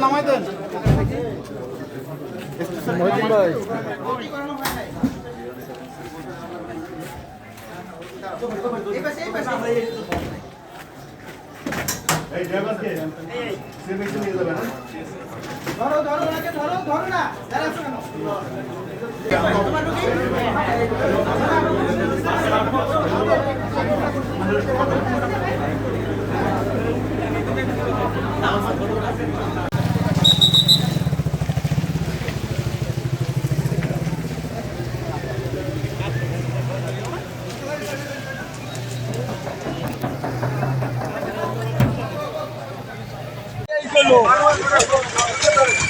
নামাই দেন ভাই এই ড্রাইভারকে এই সে বেশি নিয়ে যাবে না ধরো ধরো ওনাকে ধরো ধরো না দাঁড়া কেন তোমার ঢুকি Bravo!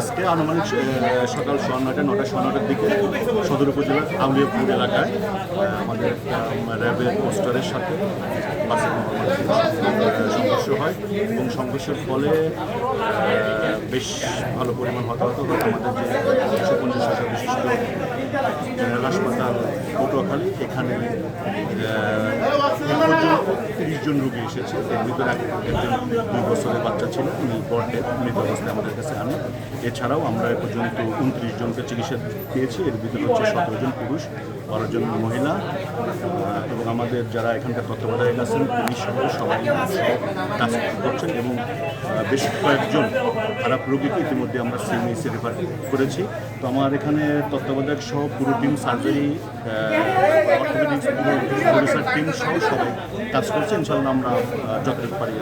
আজকে আনুমানিক সকাল সোয়া নয়টা, নটা সোয়া নটার দিকে সদর উপজেলার আউলিয়াপুর এলাকায় আমাদের র্যাবের পোস্টারের সাথে সংঘর্ষ হয় এবং সংঘর্ষের ফলে বেশ ভালো পরিমাণ হতাহত হয় আমাদের যে একশো পঞ্চাশ হাজার বিশিষ্ট জেনারেল হাসপাতাল পটুয়াখালী এখানে জন রোগী এসেছে। এর ভিতরে একজন দুই বছরের বাচ্চা ছিল, উনি বর্ডে মৃত অবস্থায় আমাদের কাছে আনেন। এছাড়াও আমরা এ পর্যন্ত উনত্রিশ জনকে চিকিৎসা পেয়েছি। এর ভিতরে হচ্ছে সতেরো জন পুরুষ, বারো জন মহিলা এবং আমাদের যারা এখানকার তত্ত্বাবধায়ক আছেন, পুলিশ সহ সবাই সব কাজ করছেন এবং বেশ কয়েকজন খারাপ রোগীকে ইতিমধ্যে আমরা সিএমএসে রেফার করেছি। তো আমার এখানে তত্ত্বাবধায়ক সহ পুরো টিম সার্জারি টিম সহ সবাই কাজ করছে। ইনশাল্লাহ আমরা যতটুকু পারি